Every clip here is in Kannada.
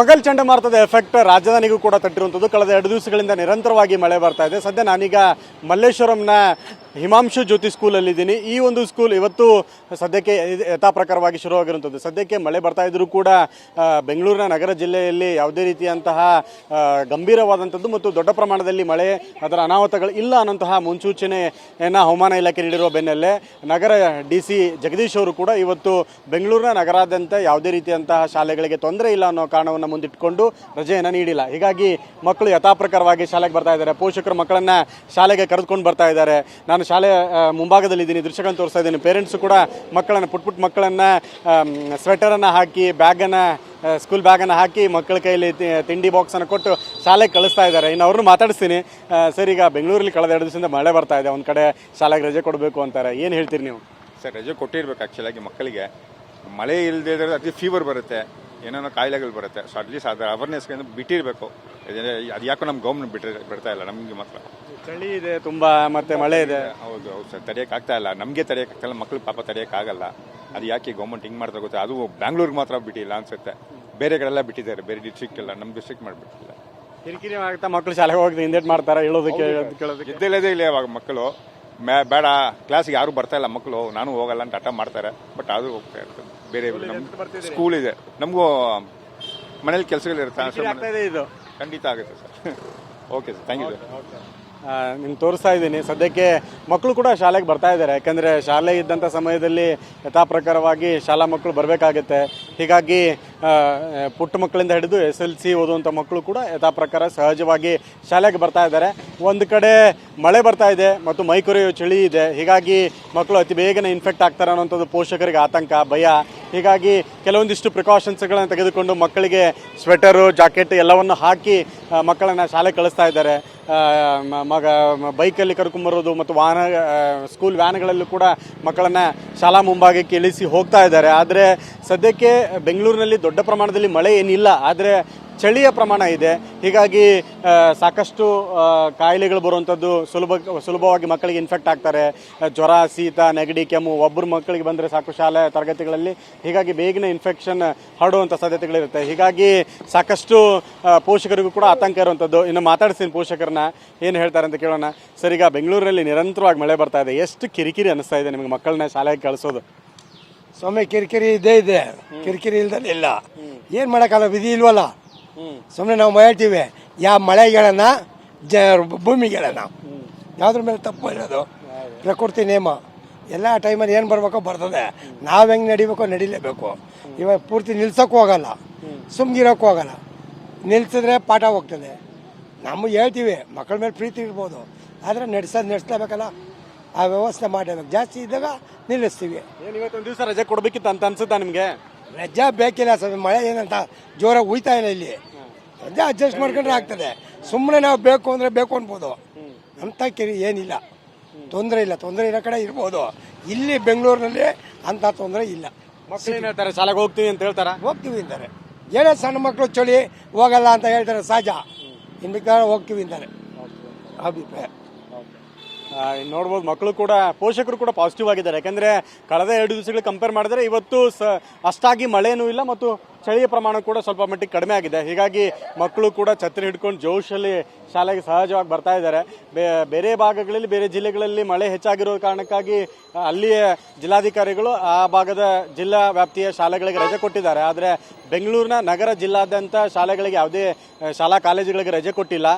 ಪಗಲ್ ಚಂಡಮಾರುತದ ಎಫೆಕ್ಟ್ ರಾಜಧಾನಿಗೂ ಕೂಡ ತಟ್ಟಿರುವಂಥದ್ದು. ಕಳೆದ ಎರಡು ದಿವಸಗಳಿಂದ ನಿರಂತರವಾಗಿ ಮಳೆ ಬರ್ತಾ ಇದೆ. ಸದ್ಯ ನಾನೀಗ ಮಲ್ಲೇಶ್ವರಂನ ಹಿಮಾಂಶು ಜ್ಯೋತಿ ಸ್ಕೂಲಲ್ಲಿದ್ದೀನಿ. ಈ ಒಂದು ಸ್ಕೂಲ್ ಇವತ್ತು ಸದ್ಯಕ್ಕೆ ಯಥಾಪ್ರಕಾರವಾಗಿ ಯಥಾ ಪ್ರಕಾರವಾಗಿ ಶುರುವಾಗಿರುವಂಥದ್ದು. ಸದ್ಯಕ್ಕೆ ಮಳೆ ಬರ್ತಾ ಇದ್ದರೂ ಕೂಡ ಬೆಂಗಳೂರಿನ ನಗರ ಜಿಲ್ಲೆಯಲ್ಲಿ ಯಾವುದೇ ರೀತಿಯಂತಹ ಗಂಭೀರವಾದಂಥದ್ದು ಮತ್ತು ದೊಡ್ಡ ಪ್ರಮಾಣದಲ್ಲಿ ಮಳೆ, ಅದರ ಅನಾಹುತಗಳು ಇಲ್ಲ ಅನ್ನೋಂತಹ ಮುನ್ಸೂಚನೆಯನ್ನು ಹವಾಮಾನ ಇಲಾಖೆ ನೀಡಿರುವ ಬೆನ್ನಲ್ಲೇ ನಗರ ಡಿ ಸಿ ಜಗದೀಶ್ ಅವರು ಕೂಡ ಇವತ್ತು ಬೆಂಗಳೂರಿನ ನಗರಾದ್ಯಂತ ಯಾವುದೇ ರೀತಿಯಂತಹ ಶಾಲೆಗಳಿಗೆ ತೊಂದರೆ ಇಲ್ಲ ಅನ್ನೋ ಕಾರಣವನ್ನು ಮುಂದಿಟ್ಟುಕೊಂಡು ರಜೆಯನ್ನು ನೀಡಿಲ್ಲ. ಹೀಗಾಗಿ ಮಕ್ಕಳು ಯಥಾಪ್ರಕಾರವಾಗಿ ಶಾಲೆಗೆ ಬರ್ತಾ ಇದ್ದಾರೆ. ಪೋಷಕರು ಮಕ್ಕಳನ್ನು ಶಾಲೆಗೆ ಕರೆದುಕೊಂಡು ಬರ್ತಾ ಇದ್ದಾರೆ. ನಾನು ಶಾಲೆ ಮುಂಭಾಗದಲ್ಲಿ ಇದ್ದೀನಿ ದೃಶ್ಯಗಳನ್ನು ತೋರಿಸ್ತಾ ಇದ್ದೀನಿ. ಪೇರೆಂಟ್ಸು ಕೂಡ ಮಕ್ಕಳನ್ನು, ಪುಟ್ ಪುಟ್ ಮಕ್ಕಳನ್ನು ಸ್ವೆಟರನ್ನು ಹಾಕಿ ಬ್ಯಾಗನ್ನು ಸ್ಕೂಲ್ ಬ್ಯಾಗನ್ನು ಹಾಕಿ, ಮಕ್ಕಳ ಕೈಯಲ್ಲಿ ತಿಂಡಿ ಬಾಕ್ಸನ್ನು ಕೊಟ್ಟು ಶಾಲೆಗೆ ಕಳಿಸ್ತಾ ಇದ್ದಾರೆ. ಇನ್ನು ಅವ್ರನ್ನ ಮಾತಾಡಿಸ್ತೀನಿ. ಸರ್, ಈಗ ಬೆಂಗಳೂರಲ್ಲಿ ಕಳೆದ ಎರಡು ದಿವಸದಿಂದ ಮಳೆ ಬರ್ತಾ ಇದೆ. ಒಂದು ಕಡೆ ಶಾಲೆಗೆ ರಜೆ ಕೊಡಬೇಕು ಅಂತಾರೆ. ಏನು ಹೇಳ್ತೀರಿ ನೀವು? ಸರ್, ರಜೆ ಕೊಟ್ಟಿರ್ಬೇಕು ಆ್ಯಕ್ಚುಲಾಗಿ ಮಕ್ಕಳಿಗೆ. ಮಳೆ ಇಲ್ಲದೆ ಇದ್ರೆ ಅತಿ ಫೀವರ್ ಬರುತ್ತೆ. ಏನೇನೋ ಕಾಯಿಲೆಗಳು ಬರುತ್ತೆ. ಸೊ ಅಟ್ಲೀಸ್ಟ್ ಅದರ ಅವೇರ್ನೆಸ್ಗೆ ಬಿಟ್ಟಿರಬೇಕು. ಅದು ಯಾಕೋ ನಮ್ಮ ಗೌರ್ಮೆಂಟ್ ಬಿಟ್ಟಿರ ಬಿಡ್ತಾ ಇಲ್ಲ ನಮಗೆ ಮಾತ್ರ. ಚಳಿ ಇದೆ ತುಂಬ ಮತ್ತೆ ಮಳೆ ಇದೆ. ಹೌದು ಹೌದು ಸರ್. ತಡೆಯಕ್ಕೆ ಆಗ್ತಾ ಇಲ್ಲ. ನಮಗೆ ತಡೆಯಕ್ಕೆ ಆಗ್ತಾ ಇಲ್ಲ. ಮಕ್ಳು ಪಾಪ ತಡೆಯಕ್ಕೆ ಆಗಲ್ಲ. ಅದು ಯಾಕೆ ಗೌರ್ಮೆಂಟ್ ಹಿಂಗೆ ಮಾಡ್ತಾ ಗೊತ್ತೆ ಅದು ಬ್ಯಾಂಗ್ಳೂರ್ಗೆ ಮಾತ್ರ ಬಿಟ್ಟಿಲ್ಲ ಅನ್ಸುತ್ತೆ. ಬೇರೆ ಕಡೆಲ್ಲ ಬಿಟ್ಟಿದ್ದಾರೆ. ಬೇರೆ ಡಿಸ್ಟ್ರಿಕ್ಟ್ ಎಲ್ಲ. ನಮ್ಮ ಡಿಸ್ಟ್ರಿಕ್ಟ್ ಮಾಡಿಬಿಟ್ಟಿಲ್ಲ. ಕಿರಿಕಿರಿ ಆಗ್ತಾ ಮಕ್ಕಳು ಶಾಲೆಗೆ ಹೋಗಿ ಹಿಂದೇಟ್ ಮಾಡ್ತಾರೆ? ಹೇಳೋದಕ್ಕೆ ಕೇಳೋದಕ್ಕೆ. ಇದ್ದಿಲ್ಲದೇ ಇಲ್ಲ ಇವಾಗ ಮಕ್ಕಳು. ಮೇ ಬೇಡ. ಕ್ಲಾಸಿಗೆ ಯಾರು ಬರ್ತಾ ಇಲ್ಲ ಮಕ್ಕಳು. ನಾನು ಹೋಗಲ್ಲ ಅಂತ ಹಠ ಮಾಡ್ತಾರೆ. ಬಟ್ ಆದರೂ ಹೋಗ್ತಾ ಇರ್ತದೆ ಬೇರೆ ಸ್ಕೂಲ್ ಇದೆ. ನಮಗೂ ಮನೇಲಿ ಕೆಲಸಗಳಿರುತ್ತೆ ಖಂಡಿತ ಆಗುತ್ತೆ sir. Okay sir thank you sir ನಿಮ್ಗೆ ತೋರಿಸ್ತಾ ಇದ್ದೀನಿ. ಸದ್ಯಕ್ಕೆ ಮಕ್ಕಳು ಕೂಡ ಶಾಲೆಗೆ ಬರ್ತಾ ಇದ್ದಾರೆ. ಯಾಕಂದರೆ ಶಾಲೆ ಇದ್ದಂಥ ಸಮಯದಲ್ಲಿ ಯಥಾಪ್ರಕಾರವಾಗಿ ಶಾಲಾ ಮಕ್ಕಳು ಬರಬೇಕಾಗತ್ತೆ. ಹೀಗಾಗಿ ಪುಟ್ಟ ಮಕ್ಕಳಿಂದ ಹಿಡಿದು ಎಸ್ ಎಲ್ ಸಿ ಓದುವಂಥ ಮಕ್ಕಳು ಕೂಡ ಯಥಾಪ್ರಕಾರ ಸಹಜವಾಗಿ ಶಾಲೆಗೆ ಬರ್ತಾ ಇದ್ದಾರೆ. ಒಂದು ಕಡೆ ಮಳೆ ಬರ್ತಾ ಇದೆ ಮತ್ತು ಮೈ ಚಳಿ ಇದೆ. ಹೀಗಾಗಿ ಮಕ್ಕಳು ಅತಿ ಬೇಗನೆ ಇನ್ಫೆಕ್ಟ್ ಆಗ್ತಾರೆ ಅನ್ನೋಂಥದ್ದು ಪೋಷಕರಿಗೆ ಆತಂಕ, ಭಯ. ಹೀಗಾಗಿ ಕೆಲವೊಂದಿಷ್ಟು ಪ್ರಿಕಾಷನ್ಸ್ಗಳನ್ನು ತೆಗೆದುಕೊಂಡು ಮಕ್ಕಳಿಗೆ ಸ್ವೆಟರು ಜಾಕೆಟ್ ಎಲ್ಲವನ್ನು ಹಾಕಿ ಮಕ್ಕಳನ್ನು ಶಾಲೆಗೆ ಕಳಿಸ್ತಾ ಇದ್ದಾರೆ. ಮಗ ಬೈಕಲ್ಲಿ ಕರ್ಕೊಂಬರೋದು ಮತ್ತು ವಾಹನ ಸ್ಕೂಲ್ ವ್ಯಾನ್ಗಳಲ್ಲೂ ಕೂಡ ಮಕ್ಕಳನ್ನು ಶಾಲಾ ಮುಂಭಾಗಕ್ಕೆ ಇಳಿಸಿ ಹೋಗ್ತಾ ಇದ್ದಾರೆ. ಆದರೆ ಸದ್ಯಕ್ಕೆ ಬೆಂಗಳೂರಿನಲ್ಲಿ ದೊಡ್ಡ ಪ್ರಮಾಣದಲ್ಲಿ ಮಳೆ ಏನಿಲ್ಲ. ಆದರೆ ಚಳಿಯ ಪ್ರಮಾಣ ಇದೆ. ಹೀಗಾಗಿ ಸಾಕಷ್ಟು ಕಾಯಿಲೆಗಳು ಬರುವಂಥದ್ದು ಸುಲಭ ಸುಲಭವಾಗಿ ಮಕ್ಕಳಿಗೆ ಇನ್ಫೆಕ್ಟ್ ಆಗ್ತಾರೆ. ಜ್ವರ ಶೀತ ನೆಗಡಿ ಕೆಮ್ಮು ಒಬ್ಬರು ಮಕ್ಕಳಿಗೆ ಬಂದರೆ ಸಾಕು ಶಾಲೆ ತರಗತಿಗಳಲ್ಲಿ. ಹೀಗಾಗಿ ಬೇಗನೆ ಇನ್ಫೆಕ್ಷನ್ ಹರಡುವಂಥ ಸಾಧ್ಯತೆಗಳಿರುತ್ತೆ. ಹೀಗಾಗಿ ಸಾಕಷ್ಟು ಪೋಷಕರಿಗೂ ಕೂಡ ಆತಂಕ ಇರುವಂಥದ್ದು ಇನ್ನು ಮಾತಾಡ್ತೀನಿ ಪೋಷಕರನ್ನ. ಏನು ಹೇಳ್ತಾರೆ ಅಂತ ಕೇಳೋಣ. ಸರ್ ಈಗ ಬೆಂಗಳೂರಲ್ಲಿ ನಿರಂತರವಾಗಿ ಮಳೆ ಬರ್ತಾ ಇದೆ. ಎಷ್ಟು ಕಿರಿಕಿರಿ ಅನಿಸ್ತಾ ಇದೆ ನಿಮಗೆ ಮಕ್ಕಳನ್ನ ಶಾಲೆಗೆ ಕಳಿಸೋದು? ಸ್ವಾಮಿ ಕಿರಿಕಿರಿ ಇದ್ದೇ ಇದೆ. ಕಿರಿಕಿರಿ ಇಲ್ದಲ್ಲ ಇಲ್ಲ. ಏನು ಮಾಡೋಕ್ಕಲ್ಲ ವಿಧಿ ಇಲ್ವಲ್ಲ? ಸುಮ್ಮನೆ ನಾವು ಹೇಳ್ತೀವಿ ಯಾವ ಮಳೆಗಳನ್ನ ಜ ಭೂಮಿಗಳನ್ನ ಯಾವ್ದ್ರ ಮೇಲೆ ತಪ್ಪು ಇರೋದು? ಪ್ರಕೃತಿ ನಿಯಮ. ಎಲ್ಲ ಟೈಮಲ್ಲಿ ಏನು ಬರಬೇಕೋ ಬರ್ತದೆ. ನಾವು ಹೆಂಗೆ ನಡಿಬೇಕೋ ನಡಿಲೇಬೇಕು. ಇವಾಗ ಪೂರ್ತಿ ನಿಲ್ಸೋಕ್ಕೂ ಹೋಗಲ್ಲ ಸುಮ್ಗಿರೋಕ್ಕೂ ಹೋಗಲ್ಲ ನಿಲ್ಸಿದ್ರೆ ಪಾಠ ಹೋಗ್ತದೆ. ನಮಗೆ ಹೇಳ್ತೀವಿ ಮಕ್ಕಳ ಮೇಲೆ ಪ್ರೀತಿ ಇರ್ಬೋದು. ಆದರೆ ನಡೆಸೋದು ನಡೆಸ್ಲೇಬೇಕಲ್ಲ. ಆ ವ್ಯವಸ್ಥೆ ಮಾಡಬೇಕು ಜಾಸ್ತಿ ಇದ್ದಾಗ ನಿಲ್ಲಿಸ್ತೀವಿ. ಏನು ಇವತ್ತೊಂದು ದಿವಸ ರಜೆ ಕೊಡಬೇಕಿತ್ತು ಅಂತ ಅನ್ಸುತ್ತಾ ನಿಮಗೆ? ರಜಾ ಬೇಕಿಲ್ಲ ಸ್ವಾಮಿ. ಮಳೆ ಏನಂತ ಜೋರಾಗಿ ಉಯ್ತಾ ಇಲ್ಲ ಇಲ್ಲಿ. ರಜಾ ಅಡ್ಜಸ್ಟ್ ಮಾಡ್ಕೊಂಡ್ರೆ ಆಗ್ತದೆ. ಸುಮ್ಮನೆ ನಾವು ಬೇಕು ಅಂದರೆ ಬೇಕು ಅನ್ಬೋದು. ಅಂತ ಕಿರಿ ಏನಿಲ್ಲ. ತೊಂದರೆ ಇಲ್ಲ. ತೊಂದರೆ ಇರೋ ಕಡೆ ಇರ್ಬೋದು. ಇಲ್ಲಿ ಬೆಂಗಳೂರಿನಲ್ಲಿ ಅಂಥ ತೊಂದರೆ ಇಲ್ಲ. ಮಕ್ಕಳು ಏನು ಹೇಳ್ತಾರೆ? ಶಾಲೆಗೆ ಹೋಗ್ತೀವಿ ಅಂತ ಹೇಳ್ತಾರೆ? ಹೋಗ್ತೀವಿ ಅಂತಾರೆ. ಏನೇ ಸಣ್ಣ ಮಕ್ಕಳು ಚಳಿ ಹೋಗಲ್ಲ ಅಂತ ಹೇಳ್ತಾರೆ ಸಹಜ. ಇನ್ನು ಬೇಕಾದ್ರೆ ಹೋಗ್ತೀವಿ ಅಂತಾರೆ. ಅಭಿಪ್ರಾಯ. ಆ, ನೋಡ್ಬೋದು ಮಕ್ಕಳು ಕೂಡ ಪೋಷಕರು ಕೂಡ ಪಾಸಿಟಿವ್ ಆಗಿದ್ದಾರೆ. ಯಾಕಂದ್ರೆ ಕಳೆದ ಎರಡು ದಿವಸಗಳು ಕಂಪೇರ್ ಮಾಡಿದ್ರೆ ಇವತ್ತು ಸ ಅಷ್ಟಾಗಿ ಮಳೆನೂ ಇಲ್ಲ ಮತ್ತು ಚಳಿಯ ಪ್ರಮಾಣ ಕೂಡ ಸ್ವಲ್ಪ ಮಟ್ಟಿಗೆ ಕಡಿಮೆ ಆಗಿದೆ. ಹೀಗಾಗಿ ಮಕ್ಕಳು ಕೂಡ ಛತ್ರಿ ಹಿಡ್ಕೊಂಡು ಜೋಶಲ್ಲಿ ಶಾಲೆಗೆ ಸಹಜವಾಗಿ ಬರ್ತಾ ಇದ್ದಾರೆ. ಬೇರೆ ಭಾಗಗಳಲ್ಲಿ, ಬೇರೆ ಜಿಲ್ಲೆಗಳಲ್ಲಿ ಮಳೆ ಹೆಚ್ಚಾಗಿರೋ ಕಾರಣಕ್ಕಾಗಿ ಅಲ್ಲಿಯ ಜಿಲ್ಲಾಧಿಕಾರಿಗಳು ಆ ಭಾಗದ ಜಿಲ್ಲಾ ವ್ಯಾಪ್ತಿಯ ಶಾಲೆಗಳಿಗೆ ರಜೆ ಕೊಟ್ಟಿದ್ದಾರೆ. ಆದರೆ ಬೆಂಗಳೂರಿನ ನಗರ ಜಿಲ್ಲಾದ್ಯಂತ ಶಾಲೆಗಳಿಗೆ ಯಾವುದೇ, ಶಾಲಾ ಕಾಲೇಜುಗಳಿಗೆ ರಜೆ ಕೊಟ್ಟಿಲ್ಲ.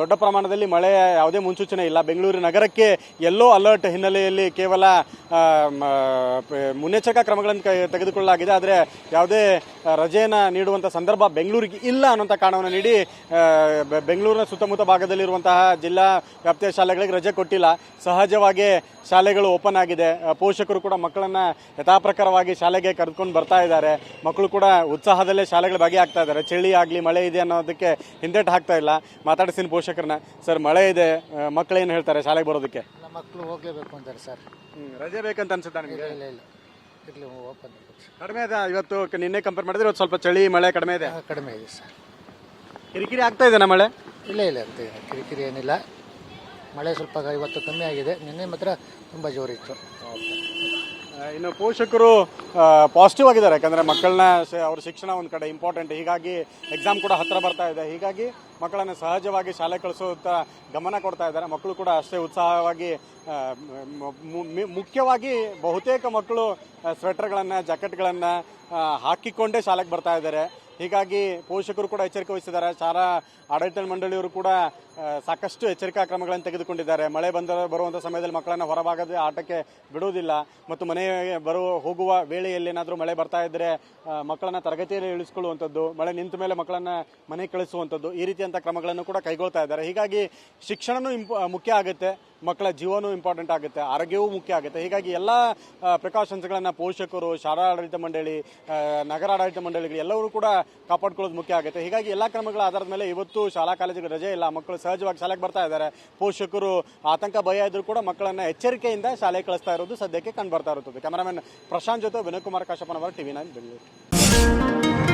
ದೊಡ್ಡ ಪ್ರಮಾಣದಲ್ಲಿ ಮಳೆ ಯಾವುದೇ ಮುನ್ಸೂಚನೆ ಇಲ್ಲ. ಬೆಂಗಳೂರು ನಗರಕ್ಕೆ ಎಲ್ಲೋ ಅಲರ್ಟ್ ಹಿನ್ನೆಲೆಯಲ್ಲಿ ಕೇವಲ ಮುನ್ನೆಚ್ಚರಿಕಾ ಕ್ರಮಗಳನ್ನು ತೆಗೆದುಕೊಳ್ಳಲಾಗಿದೆ. ಆದರೆ ಯಾವುದೇ ರಜೆಯನ್ನ ನೀಡುವಂಥ ಸಂದರ್ಭ ಬೆಂಗಳೂರಿಗೆ ಇಲ್ಲ ಅನ್ನೋಂಥ ಕಾರಣವನ್ನು ನೀಡಿ ಬೆಂಗಳೂರಿನ ಸುತ್ತಮುತ್ತ ಭಾಗದಲ್ಲಿರುವಂತಹ ಜಿಲ್ಲಾ ವ್ಯಾಪ್ತಿಯ ಶಾಲೆಗಳಿಗೆ ರಜೆ ಕೊಟ್ಟಿಲ್ಲ. ಸಹಜವಾಗಿ ಶಾಲೆಗಳು ಓಪನ್ ಆಗಿದೆ. ಪೋಷಕರು ಕೂಡ ಮಕ್ಕಳನ್ನು ಯಥಾಪ್ರಕಾರವಾಗಿ ಶಾಲೆಗೆ ಕರೆದುಕೊಂಡು ಬರ್ತಾ ಇದ್ದಾರೆ. ಮಕ್ಕಳು ಕೂಡ ಉತ್ಸಾಹದಲ್ಲೇ ಶಾಲೆಗಳು ಭಾಗಿಯಾಗ್ತಾ ಇದ್ದಾರೆ. ಚಳಿ ಆಗಲಿ ಮಳೆ ಇದೆ ಅನ್ನೋದಕ್ಕೆ ಹಿಂದೇಟು ಹಾಕ್ತಾ ಇಲ್ಲ. ಮಾತಾಡಿಸ್ತೀನಿ ಪೋಷಕರನ್ನ. ಸರ್ ಮಳೆ ಇದೆ. ಮಕ್ಕಳು ಏನು ಹೇಳ್ತಾರೆ ಶಾಲೆಗೆ ಬರೋದಕ್ಕೆ? ಮಕ್ಕಳು ಹೋಗಲೇಬೇಕು ಅಂತಾರೆ ಸರ್. ರಜೆ ಬೇಕಂತ ಅನ್ಸುತ್ತಾ ನಿಮಗೆ? ಇಲ್ಲ ಇಲ್ಲ. ಇರಲಿ ಓಪನ್ ಕಡಿಮೆ ಇದೆ ಇವತ್ತು ಕ- ನಿನ್ನೆ ಕಂಪೇರ್ ಮಾಡಿದ್ರೆ ಇವತ್ತು ಸ್ವಲ್ಪ ಚಳಿ ಮಳೆ ಕಡಿಮೆ ಇದೆ. ಕಡಿಮೆ ಇದೆ ಸರ್. ಕಿರಿಕಿರಿ ಆಗ್ತಾ ಇದೆ ಮಳೆ? ಇಲ್ಲ ಇಲ್ಲ ಅಂತ ಏನು ಕಿರಿಕಿರಿ ಏನಿಲ್ಲ. ಮಳೆ ಸ್ವಲ್ಪ ಇವತ್ತು ಕಮ್ಮಿ ಆಗಿದೆ. ನಿನ್ನೆ ಮಾತ್ರ ತುಂಬ ಜೋರಿತ್ತು. ಇನ್ನು ಪೋಷಕರು ಪಾಸಿಟಿವ್ ಆಗಿದ್ದಾರೆ. ಯಾಕಂದ್ರೆ ಮಕ್ಕಳನ್ನ ಅವ್ರ ಶಿಕ್ಷಣ ಒಂದು ಕಡೆ ಇಂಪಾರ್ಟೆಂಟ್ ಹೀಗಾಗಿ ಎಕ್ಸಾಮ್ ಕೂಡ ಹತ್ತಿರ ಬರ್ತಾ ಇದೆ. ಹೀಗಾಗಿ ಮಕ್ಕಳನ್ನ ಸಹಜವಾಗಿ ಶಾಲೆ ಕಳಿಸುತ್ತ ಗಮನ ಕೊಡ್ತಾ ಇದ್ದಾರೆ. ಮಕ್ಕಳು ಕೂಡ ಅಷ್ಟೇ ಉತ್ಸಾಹವಾಗಿ ಮುಖ್ಯವಾಗಿ ಬಹುತೇಕ ಮಕ್ಕಳು ಸ್ವೆಟರ್ಗಳನ್ನು ಜಾಕೆಟ್ಗಳನ್ನು ಹಾಕಿಕೊಂಡೇ ಶಾಲೆಗೆ ಬರ್ತಾ ಇದ್ದಾರೆ. ಹೀಗಾಗಿ ಪೋಷಕರು ಕೂಡ ಎಚ್ಚರಿಕೆ ವಹಿಸಿದ್ದಾರೆ. ಶಾಲಾ ಆಡಳಿತ ಮಂಡಳಿಯವರು ಕೂಡ ಸಾಕಷ್ಟು ಎಚ್ಚರಿಕಾ ಕ್ರಮಗಳನ್ನು ತೆಗೆದುಕೊಂಡಿದ್ದಾರೆ. ಮಳೆ ಬಂದ ಬರುವಂಥ ಸಮಯದಲ್ಲಿ ಮಕ್ಕಳನ್ನು ಹೊರಭಾಗದ ಆಟಕ್ಕೆ ಬಿಡುವುದಿಲ್ಲ ಮತ್ತು ಮನೆಗೆ ಬರುವ, ಹೋಗುವ ವೇಳೆಯಲ್ಲಿ ಏನಾದರೂ ಮಳೆ ಬರ್ತಾ ಇದ್ದರೆ ಮಕ್ಕಳನ್ನು ತರಗತಿಯಲ್ಲಿ ಇಳಿಸ್ಕೊಳ್ಳುವಂಥದ್ದು ಮಳೆ ನಿಂತ ಮೇಲೆ ಮಕ್ಕಳನ್ನ ಮನೆಗೆ ಕಳಿಸುವಂಥದ್ದು ಈ ರೀತಿಯಂಥ ಕ್ರಮಗಳನ್ನು ಕೂಡ ಕೈಗೊಳ್ತಾ ಇದ್ದಾರೆ. ಹೀಗಾಗಿ ಶಿಕ್ಷಣನೂ ಮುಖ್ಯ ಆಗುತ್ತೆ. ಮಕ್ಕಳ ಜೀವನೂ ಇಂಪಾರ್ಟೆಂಟ್ ಆಗುತ್ತೆ, ಆರೋಗ್ಯವೂ ಮುಖ್ಯ ಆಗುತ್ತೆ. ಹೀಗಾಗಿ ಎಲ್ಲ ಪ್ರಿಕಾಷನ್ಸ್ಗಳನ್ನು ಪೋಷಕರು ಶಾಲಾ ಆಡಳಿತ ಮಂಡಳಿ ನಗರ ಆಡಳಿತ ಮಂಡಳಿಗಳು ಎಲ್ಲರೂ ಕೂಡ ಕಾಪಾಡ್ಕೊಳ್ಳೋದು ಮುಖ್ಯ ಆಗುತ್ತೆ. ಹೀಗಾಗಿ ಎಲ್ಲ ಕ್ರಮಗಳ ಆಧಾರದ ಮೇಲೆ ಇವತ್ತು ಶಾಲಾ ಕಾಲೇಜುಗಳು ರಜೆ ಇಲ್ಲ, ಮಕ್ಕಳು ಸಹಜವಾಗಿ ಶಾಲೆಗೆ ಬರ್ತಾ ಇದ್ದಾರೆ. ಪೋಷಕರು ಆತಂಕ, ಭಯ ಇದ್ರೂ ಕೂಡ ಮಕ್ಕಳನ್ನ ಎಚ್ಚರಿಕೆಯಿಂದ ಶಾಲೆಗೆ ಕಳಿಸ್ತಾ ಇರೋದು ಸದ್ಯಕ್ಕೆ ಕಂಡು ಬರ್ತಾ ಇರುತ್ತದೆ. ಕ್ಯಾಮರಾಮನ್ ಪ್ರಶಾಂತ್ ಜೊತೆ ವಿನಯ್ ಕುಮಾರ್ ಕಾಶಪ್ಪನವರ ಟಿವಿ ನೈನ್ ಬೆಂಗಳೂರು.